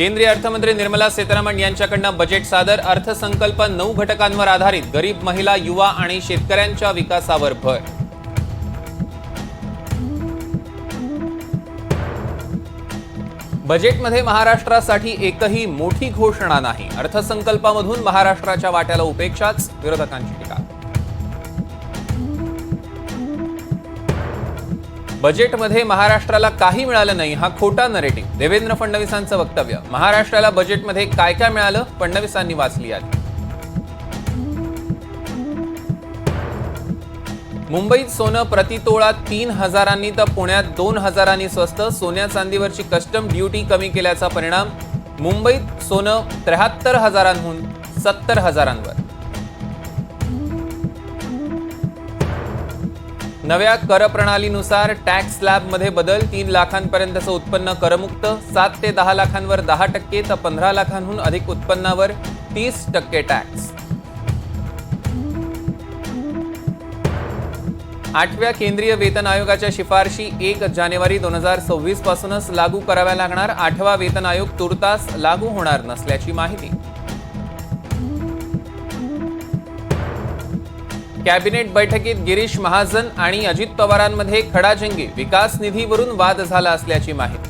केंद्रीय अर्थमंत्री निर्मला सीतारामन यांच्याकडनं बजेट सादर अर्थसंकल्प नऊ घटकांवर आधारित गरीब महिला युवा आणि शेतकऱ्यांच्या विकासावर भर. बजेटमध्ये महाराष्ट्रासाठी एकही मोठी घोषणा नाही. अर्थसंकल्पामधून महाराष्ट्राच्या वाट्याला उपेक्षाच विरोधकांची टीका. बजेटमध्ये महाराष्ट्राला काही मिळालं नाही हा खोटा नरेटिव्ह देवेंद्र फडणवीसांचं वक्तव्य. महाराष्ट्राला बजेटमध्ये काय काय मिळालं? फडणवीसांनी वाचली आली मुंबईत सोनं प्रतितोळा तीन हजारांनी तर पुण्यात दोन हजारांनी स्वस्त. सोन्या चांदीवरची कस्टम ड्युटी कमी केल्याचा परिणाम. मुंबईत सोनं त्र्याहत्तर हजारांहून सत्तर हजारांवर. नव्या कर प्रणालीनुसार टॅक्स स्लॅबमध्ये बदल तीन लाखांपर्यंतचं उत्पन्न करमुक्त सात ते दहा लाखांवर दहा टक्के तर पंधरा लाखांहून अधिक उत्पन्नावर तीस टक्के टॅक्स. आठव्या केंद्रीय वेतन आयोगाच्या शिफारशी एक जानेवारी दोन हजार सव्वीस पासूनच लागू कराव्या लागणार. आठवा वेतन आयोग तुर्तास लागू होणार नसल्याची माहिती. कॅबिनेट बैठकीत गिरीश महाजन आणि अजित पवारांमध्ये खडाजंगी विकास निधीवरून वाद झाला असल्याची माहिती.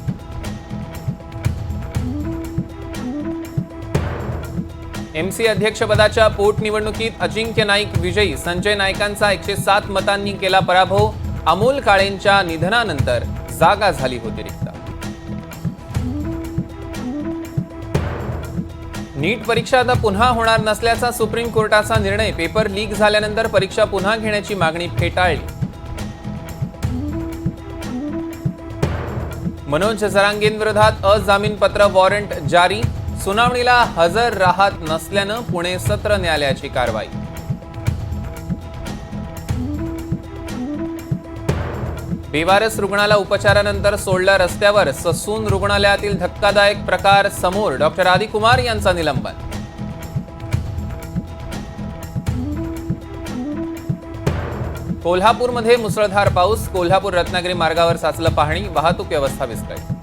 एमसी अध्यक्षपदाच्या पोटनिवडणुकीत अजिंक्य नाईक विजयी संजय नाईकांचा एकशे सात मतांनी केला पराभव अमोल काळेंच्या निधनानंतर जागा झाली होती रिक्त. नीट परीक्षा आता पुन्हा होणार नसल्याचा सुप्रीम कोर्टाचा निर्णय. पेपर लीक झाल्यानंतर परीक्षा पुन्हा घेण्याची मागणी फेटाळली. मनोज जरांगेंविरोधात अजामीनपत्र वॉरंट जारी. सुनावणीला हजर राहत नसल्यानं पुणे सत्र न्यायालयाची कारवाई. बेवारस रुग्णाला उपचारानंतर सोडला रस्त्यावर. ससून रुग्णालयातील धक्कादायक प्रकार समोर डॉक्टर आदिकुमार यांचा निलंबन. कोल्हापूरमध्ये मुसळधार पाऊस. कोल्हापूर रत्नागिरी मार्गावर साचलं पाहणी वाहतूक व्यवस्था विस्कळीत.